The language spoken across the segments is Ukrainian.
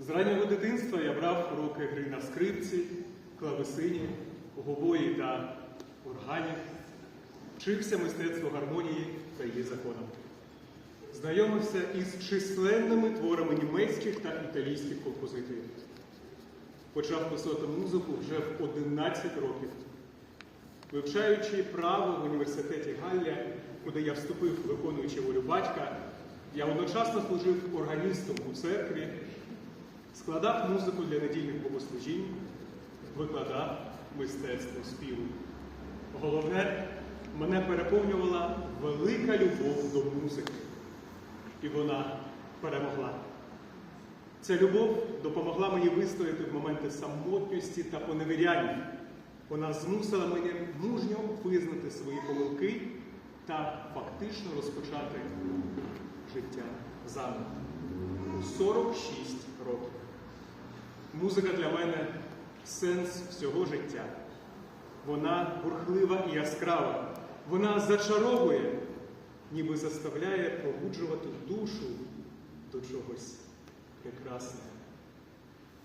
З раннього дитинства я брав уроки гри на скрипці, клавесині, гобої та органі, вчився мистецтву гармонії та її законам. Знайомився із численними творами німецьких та італійських композиторів. Почав писати музику вже в 11 років. Вивчаючи право в університеті Галля, куди я вступив, виконуючи волю батька, я одночасно служив органістом у церкві, складав музику для недільних богослужінь, викладав мистецтво співу. Головне, мене переповнювала велика любов до музики, і вона перемогла. Ця любов допомогла мені вистояти в моменти самотності та поневіряння. Вона змусила мене мужньо визнати свої помилки та фактично розпочати життя заново у 46 років. Музика для мене сенс всього життя. Вона бурхлива і яскрава. Вона зачаровує, ніби заставляє пробуджувати душу до чогось прекрасного.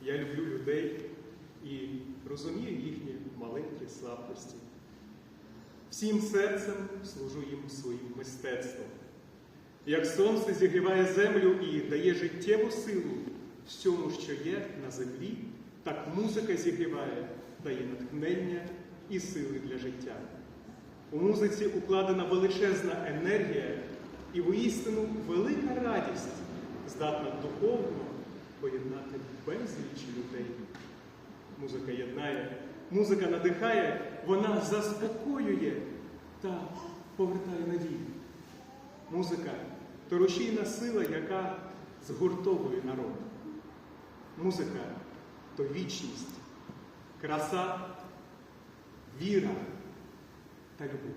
Я люблю людей і розумію їхні маленькі слабкості. Всім серцем служу їм своїм мистецтвом. Як сонце зігріває землю і дає життєву силу всьому, що є на землі, так музика зігріває, дає натхнення і сили для життя. У музиці укладена величезна енергія і воістину велика радість здатна духовно поєднати безліч людей. Музика єднає, музика надихає, вона заспокоює та повертає надію. Музика то рушійна сила, яка згуртовує народ. Музика то вічність, краса, віра та любов.